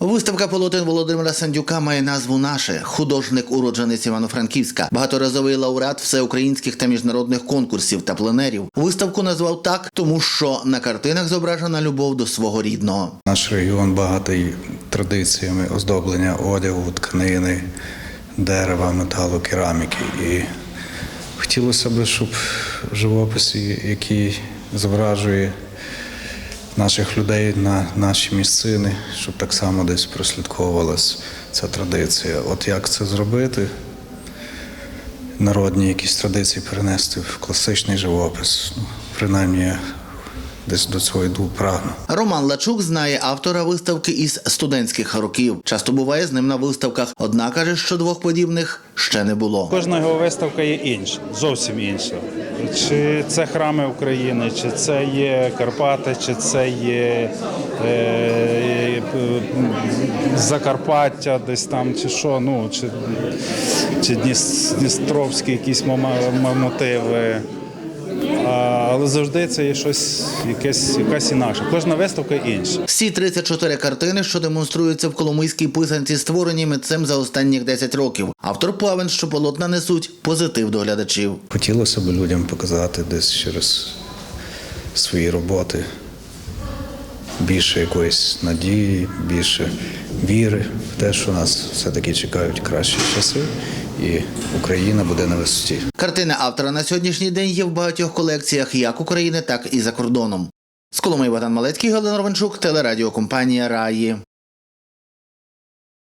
Виставка полотен Володимира Сандюка має назву Наше художник уродженець Івано-Франківська, багаторазовий лауреат всеукраїнських та міжнародних конкурсів та пленерів. Виставку назвав так, тому що на картинах зображена любов до свого рідного. Наш регіон багатий традиціями оздоблення одягу, тканини, дерева, металу, кераміки. І хотілося б, щоб живописі, який зображує наших людей на наші місцини, щоб так само десь прослідковувалась ця традиція. От як це зробити? Народні якісь традиції перенести в класичний живопис. Ну, принаймні, десь до цього йду прагну. Роман Лачук знає автора виставки із студентських років. Часто буває з ним на виставках, однак каже, що двох подібних ще не було. Кожна його виставка є інша, зовсім інша. Чи це храми України, чи це є Карпати, чи це є е, е, Закарпаття, десь там, чи що, ну, чи, чи Дніс- Дністровські якісь мотиви. Але завжди це є щось, якесь, якась інакша. Кожна виставка інша. Всі 34 картини, що демонструються в Коломийській писанці, створені митцем за останніх 10 років. Автор певен, що полотна несуть позитив до глядачів. Хотілося б людям показати десь через свої роботи більше якоїсь надії, більше віри в те, що нас все-таки чекають кращі часи, і Україна буде на висоті. Картини автора на сьогоднішній день є в багатьох колекціях як України, так і за кордоном. З Коломиї Богдан Малецький, Галина Романчук, телерадіокомпанія Раї.